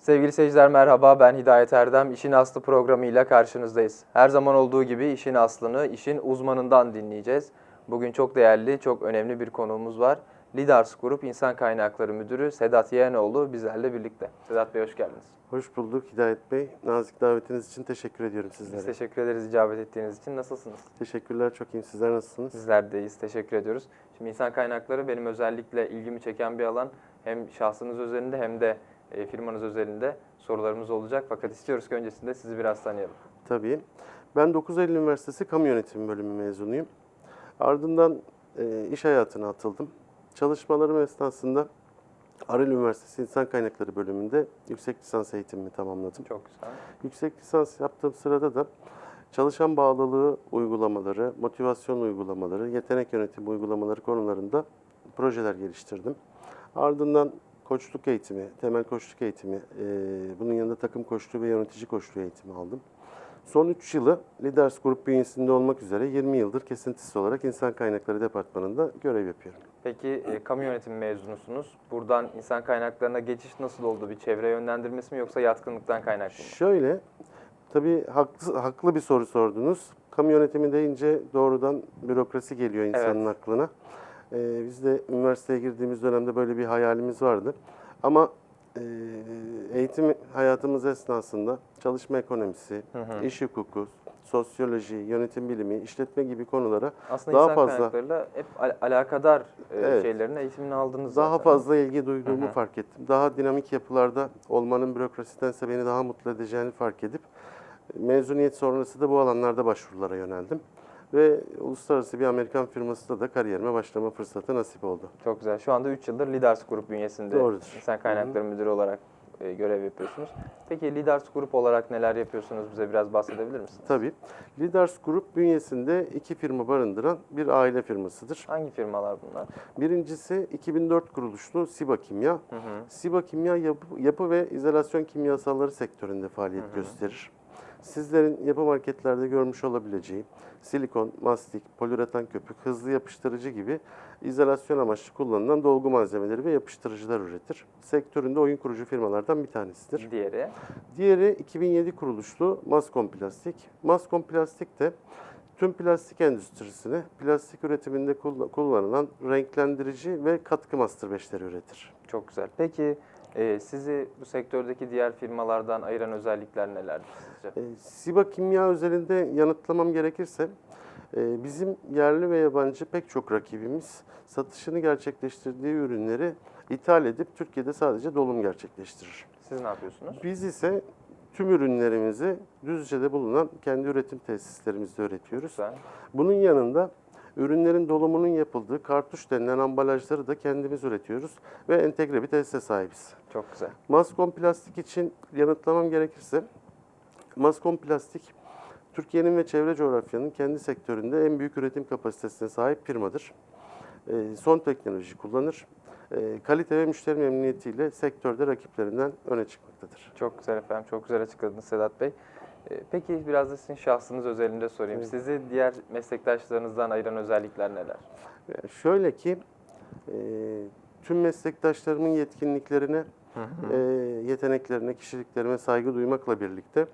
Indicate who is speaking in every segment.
Speaker 1: Sevgili seyirciler merhaba ben Hidayet Erdem. İşin Aslı programıyla karşınızdayız. Her zaman olduğu gibi işin aslını işin uzmanından dinleyeceğiz. Bugün çok değerli, çok önemli bir konuğumuz var. Lidars Grup İnsan Kaynakları Müdürü Sedat Yeğenoğlu bizlerle birlikte. Sedat Bey hoş geldiniz.
Speaker 2: Hoş bulduk Hidayet Bey. Nazik davetiniz için teşekkür ediyorum
Speaker 1: Biz
Speaker 2: sizlere.
Speaker 1: teşekkür ederiz icabet ettiğiniz için. Nasılsınız?
Speaker 2: Teşekkürler, çok iyiyim. Sizler nasılsınız?
Speaker 1: Bizler deyiz. Teşekkür ediyoruz. Şimdi insan kaynakları benim özellikle ilgimi çeken bir alan. Hem şahsınız özelinde hem de e, firmanız özelinde sorularımız olacak. Fakat istiyoruz ki öncesinde sizi biraz tanıyalım.
Speaker 2: Tabii. Ben 9 Eylül Üniversitesi Kamu Yönetimi Bölümü mezunuyum. Ardından e, iş hayatına atıldım. Çalışmalarım esnasında Arel Üniversitesi İnsan Kaynakları Bölümünde yüksek lisans eğitimimi tamamladım.
Speaker 1: Çok güzel.
Speaker 2: Yüksek lisans yaptığım sırada da çalışan bağlılığı uygulamaları, motivasyon uygulamaları, yetenek yönetimi uygulamaları konularında projeler geliştirdim. Ardından koçluk eğitimi, temel koçluk eğitimi, eee, bunun yanında takım koçluğu ve yönetici koçluğu eğitimi aldım. Son 3 yılı Leaders Grup bünyesinde olmak üzere 20 yıldır kesintisiz olarak İnsan Kaynakları Departmanı'nda görev yapıyorum.
Speaker 1: Peki e, kamu yönetimi mezunusunuz. Buradan insan kaynaklarına geçiş nasıl oldu? Bir çevre yönlendirmesi mi yoksa yatkınlıktan kaynaklı mı?
Speaker 2: Şöyle, tabii haklı, haklı bir soru sordunuz. Kamu yönetimi deyince doğrudan bürokrasi geliyor insanın
Speaker 1: Evet.
Speaker 2: aklına. Ee, biz de üniversiteye girdiğimiz dönemde böyle bir hayalimiz vardı. Ama e, eğitim hayatımız esnasında çalışma ekonomisi,
Speaker 1: Hı hı.
Speaker 2: iş hukuku, sosyoloji, yönetim bilimi, işletme gibi konulara
Speaker 1: Aslında
Speaker 2: daha fazla-
Speaker 1: kaynaklarıyla hep al- alakadar e,
Speaker 2: Evet.
Speaker 1: şeylerin eğitimini aldınız
Speaker 2: daha
Speaker 1: zaten.
Speaker 2: fazla ilgi duyduğumu
Speaker 1: Hı hı.
Speaker 2: fark ettim. Daha dinamik yapılarda olmanın bürokrasidense beni daha mutlu edeceğini fark edip mezuniyet sonrası da bu alanlarda başvurulara yöneldim. Ve uluslararası bir Amerikan firmasında da kariyerime başlama fırsatı nasip oldu.
Speaker 1: Çok güzel. Şu anda 3 yıldır Lidars Grup bünyesinde
Speaker 2: Doğrudur.
Speaker 1: insan kaynakları müdürü olarak e, görev yapıyorsunuz. Peki Lidars Grup olarak neler yapıyorsunuz? Bize biraz bahsedebilir misiniz?
Speaker 2: Tabii. Leaders Group bünyesinde iki firma barındıran bir aile firmasıdır.
Speaker 1: Hangi firmalar bunlar?
Speaker 2: Birincisi 2004 kuruluşlu Siba Kimya.
Speaker 1: Hı hı.
Speaker 2: Siba Kimya yapı, yapı ve izolasyon kimyasalları sektöründe faaliyet gösterir. Sizlerin yapı marketlerde görmüş olabileceği silikon, mastik, poliüretan köpük, hızlı yapıştırıcı gibi izolasyon amaçlı kullanılan dolgu malzemeleri ve yapıştırıcılar üretir. Sektöründe oyun kurucu firmalardan bir tanesidir.
Speaker 1: Diğeri.
Speaker 2: Diğeri 2007 kuruluşlu Mascom Plastik. Mascom Plastik de tüm plastik endüstrisine plastik üretiminde kull- kullanılan renklendirici ve katkı master beşleri üretir.
Speaker 1: Çok güzel. Peki e, sizi bu sektördeki diğer firmalardan ayıran özellikler nelerdir sizce?
Speaker 2: E, Siba Kimya özelinde yanıtlamam gerekirse e, bizim yerli ve yabancı pek çok rakibimiz satışını gerçekleştirdiği ürünleri ithal edip Türkiye'de sadece dolum gerçekleştirir.
Speaker 1: Siz ne yapıyorsunuz?
Speaker 2: Biz ise tüm ürünlerimizi Düzce'de bulunan kendi üretim tesislerimizde üretiyoruz.
Speaker 1: Güzel.
Speaker 2: Bunun yanında ürünlerin dolumunun yapıldığı kartuş denilen ambalajları da kendimiz üretiyoruz ve entegre bir tesise sahibiz.
Speaker 1: Çok güzel.
Speaker 2: Mascom Plastik için yanıtlamam gerekirse, Mascom Plastik, Türkiye'nin ve çevre coğrafyanın kendi sektöründe en büyük üretim kapasitesine sahip firmadır. Ee, Son teknoloji kullanır. Ee, Kalite ve müşteri memnuniyetiyle sektörde rakiplerinden öne çıkmaktadır.
Speaker 1: Çok güzel efendim. Çok güzel açıkladınız Sedat Bey. E, Peki biraz da sizin şahsınız özelinde sorayım.
Speaker 2: Evet.
Speaker 1: Sizi diğer meslektaşlarınızdan ayıran özellikler neler?
Speaker 2: Ee, Şöyle ki, e, tüm meslektaşlarımın yetkinliklerine, e, yeteneklerine, kişiliklerime saygı duymakla birlikte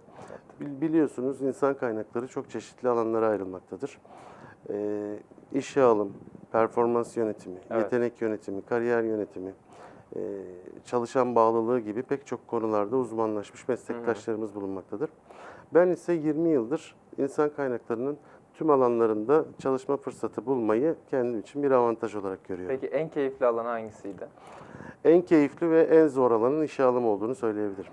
Speaker 2: bil- biliyorsunuz insan kaynakları çok çeşitli alanlara ayrılmaktadır. E, işe alım, performans yönetimi,
Speaker 1: Evet.
Speaker 2: yetenek yönetimi, kariyer yönetimi, e, çalışan bağlılığı gibi pek çok konularda uzmanlaşmış meslektaşlarımız bulunmaktadır. Ben ise 20 yıldır insan kaynaklarının tüm alanlarında çalışma fırsatı bulmayı kendim için bir avantaj olarak görüyorum.
Speaker 1: Peki en keyifli alan hangisiydi?
Speaker 2: En keyifli ve en zor alanın işe alım olduğunu söyleyebilirim.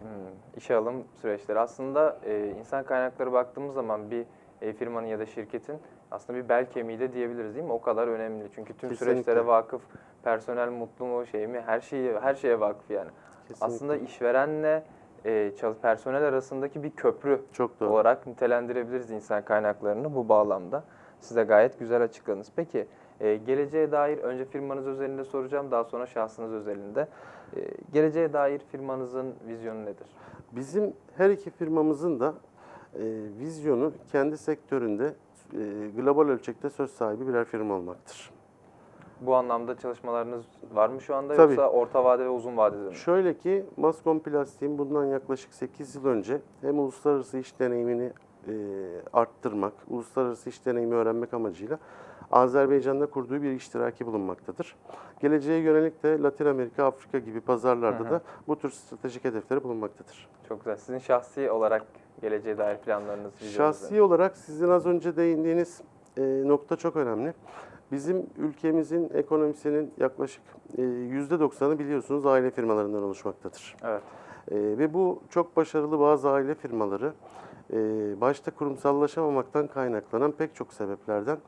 Speaker 1: Hmm, işe alım süreçleri. Aslında e, insan kaynakları baktığımız zaman bir e, firmanın ya da şirketin aslında bir bel kemiği de diyebiliriz değil mi? O kadar önemli. Çünkü tüm
Speaker 2: Kesinlikle.
Speaker 1: süreçlere vakıf, personel mutlu mu, şey mi, her şeyi her şeye vakıf yani.
Speaker 2: Kesinlikle.
Speaker 1: Aslında işverenle e, çalış personel arasındaki bir köprü
Speaker 2: Çok doğru.
Speaker 1: olarak nitelendirebiliriz insan kaynaklarını bu bağlamda. Siz de gayet güzel açıkladınız. Peki e, geleceğe dair önce firmanız özelinde soracağım daha sonra şahsınız özelinde. E, geleceğe dair firmanızın vizyonu nedir?
Speaker 2: Bizim her iki firmamızın da e, vizyonu kendi sektöründe e, global ölçekte söz sahibi birer firma olmaktır.
Speaker 1: Bu anlamda çalışmalarınız var mı şu anda
Speaker 2: Tabii.
Speaker 1: yoksa orta vade ve uzun vadede mi?
Speaker 2: Şöyle ki Mascom Plastik'in bundan yaklaşık 8 yıl önce hem uluslararası iş deneyimini e, arttırmak, uluslararası iş deneyimi öğrenmek amacıyla Azerbaycan'da kurduğu bir iştiraki bulunmaktadır. Geleceğe yönelik de Latin Amerika, Afrika gibi pazarlarda da bu tür stratejik hedefleri bulunmaktadır.
Speaker 1: Çok güzel. Sizin şahsi olarak geleceğe dair planlarınız,
Speaker 2: Şahsi olarak sizin az önce değindiğiniz e, nokta çok önemli. Bizim ülkemizin ekonomisinin yaklaşık e, %90'ı biliyorsunuz aile firmalarından oluşmaktadır.
Speaker 1: Evet.
Speaker 2: E, ve bu çok başarılı bazı aile firmaları e, başta kurumsallaşamamaktan kaynaklanan pek çok sebeplerden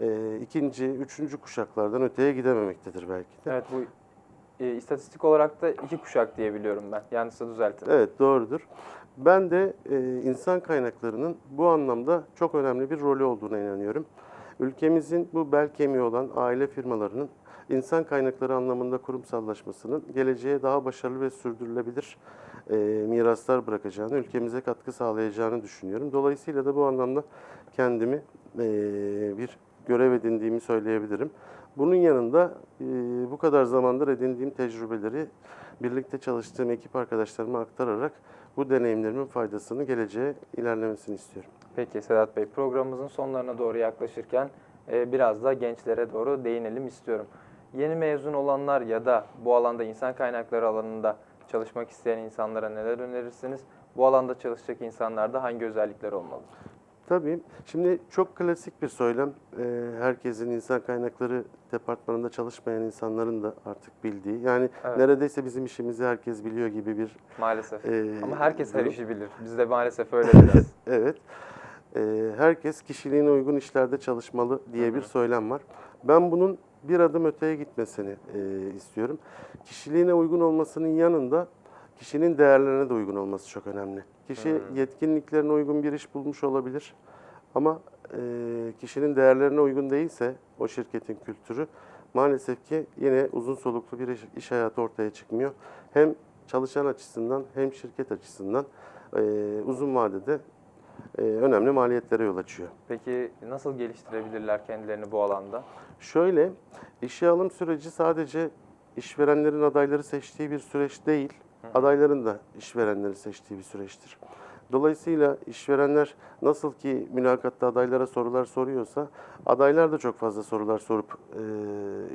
Speaker 2: e, ikinci, üçüncü kuşaklardan öteye gidememektedir belki de.
Speaker 1: Evet bu e, istatistik olarak da iki kuşak diye biliyorum ben. Yanlışsa düzeltin.
Speaker 2: Evet doğrudur. Ben de e, insan kaynaklarının bu anlamda çok önemli bir rolü olduğuna inanıyorum. Ülkemizin bu bel kemiği olan aile firmalarının insan kaynakları anlamında kurumsallaşmasının geleceğe daha başarılı ve sürdürülebilir e, miraslar bırakacağını, ülkemize katkı sağlayacağını düşünüyorum. Dolayısıyla da bu anlamda kendimi e, bir görev edindiğimi söyleyebilirim. Bunun yanında e, bu kadar zamandır edindiğim tecrübeleri birlikte çalıştığım ekip arkadaşlarıma aktararak bu deneyimlerimin faydasını geleceğe ilerlemesini istiyorum.
Speaker 1: Peki Sedat Bey programımızın sonlarına doğru yaklaşırken e, biraz da gençlere doğru değinelim istiyorum. Yeni mezun olanlar ya da bu alanda insan kaynakları alanında çalışmak isteyen insanlara neler önerirsiniz? Bu alanda çalışacak insanlarda hangi özellikler olmalı?
Speaker 2: Tabii. Şimdi çok klasik bir söylem. Ee, herkesin insan kaynakları departmanında çalışmayan insanların da artık bildiği. Yani
Speaker 1: Evet.
Speaker 2: neredeyse bizim işimizi herkes biliyor gibi bir
Speaker 1: Maalesef.
Speaker 2: Ee,
Speaker 1: Ama herkes her
Speaker 2: durum.
Speaker 1: işi bilir. Bizde maalesef öyle biraz.
Speaker 2: Evet. Ee, herkes kişiliğine uygun işlerde çalışmalı diye bir söylem var. Ben bunun bir adım öteye gitmesini e, istiyorum. Kişiliğine uygun olmasının yanında kişinin değerlerine de uygun olması çok önemli. Kişi yetkinliklerine uygun bir iş bulmuş olabilir ama e, kişinin değerlerine uygun değilse o şirketin kültürü maalesef ki yine uzun soluklu bir iş, iş hayatı ortaya çıkmıyor. Hem çalışan açısından hem şirket açısından e, uzun vadede e, önemli maliyetlere yol açıyor.
Speaker 1: Peki nasıl geliştirebilirler kendilerini bu alanda?
Speaker 2: Şöyle, işe alım süreci sadece işverenlerin adayları seçtiği bir süreç değil, adayların da işverenleri seçtiği bir süreçtir. Dolayısıyla işverenler nasıl ki mülakatta adaylara sorular soruyorsa, adaylar da çok fazla sorular sorup e,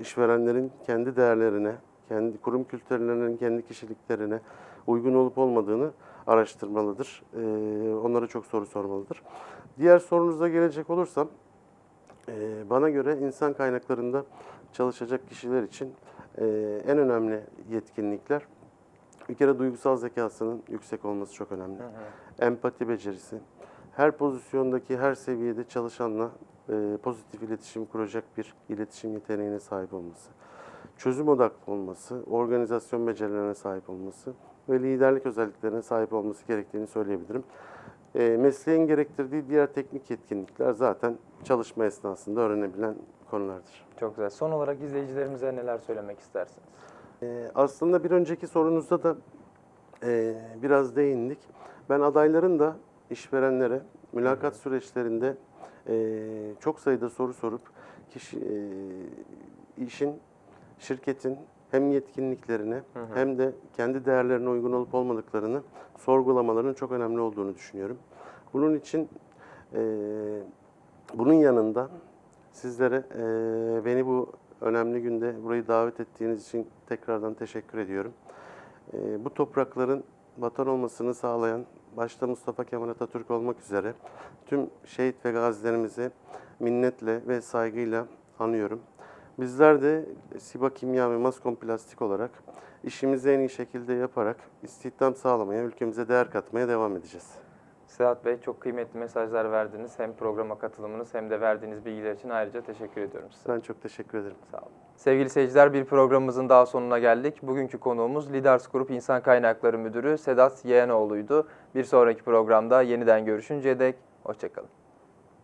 Speaker 2: işverenlerin kendi değerlerine, kendi kurum kültürlerinin kendi kişiliklerine uygun olup olmadığını araştırmalıdır. E, onlara çok soru sormalıdır. Diğer sorunuza gelecek olursam, ee, Bana göre insan kaynaklarında çalışacak kişiler için e, en önemli yetkinlikler bir kere duygusal zekasının yüksek olması çok önemli. Empati becerisi, her pozisyondaki her seviyede çalışanla e, pozitif iletişim kuracak bir iletişim yeteneğine sahip olması, çözüm odaklı olması, organizasyon becerilerine sahip olması ve liderlik özelliklerine sahip olması gerektiğini söyleyebilirim. E, mesleğin gerektirdiği diğer teknik yetkinlikler zaten çalışma esnasında öğrenebilen konulardır.
Speaker 1: Çok güzel. Son olarak izleyicilerimize neler söylemek istersiniz?
Speaker 2: E, aslında bir önceki sorunuzda da e, biraz değindik. Ben adayların da işverenlere mülakat süreçlerinde e, çok sayıda soru sorup kişi e, işin, şirketin hem yetkinliklerine hem de kendi değerlerine uygun olup olmadıklarını sorgulamalarının çok önemli olduğunu düşünüyorum. Bunun için e, bunun yanında sizlere e, beni bu önemli günde burayı davet ettiğiniz için tekrardan teşekkür ediyorum. E, bu toprakların vatan olmasını sağlayan başta Mustafa Kemal Atatürk olmak üzere tüm şehit ve gazilerimizi minnetle ve saygıyla anıyorum. Bizler de Siba Kimya ve Maskom Plastik olarak işimizi en iyi şekilde yaparak istihdam sağlamaya, ülkemize değer katmaya devam edeceğiz.
Speaker 1: Sedat Bey çok kıymetli mesajlar verdiniz. Hem programa katılımınız hem de verdiğiniz bilgiler için ayrıca teşekkür ediyorum size.
Speaker 2: Ben çok teşekkür ederim.
Speaker 1: Sağ olun. Sevgili seyirciler bir programımızın daha sonuna geldik. Bugünkü konuğumuz Lidars Grup İnsan Kaynakları Müdürü Sedat Yeğenoğlu'ydu. Bir sonraki programda yeniden görüşünceye dek hoşçakalın.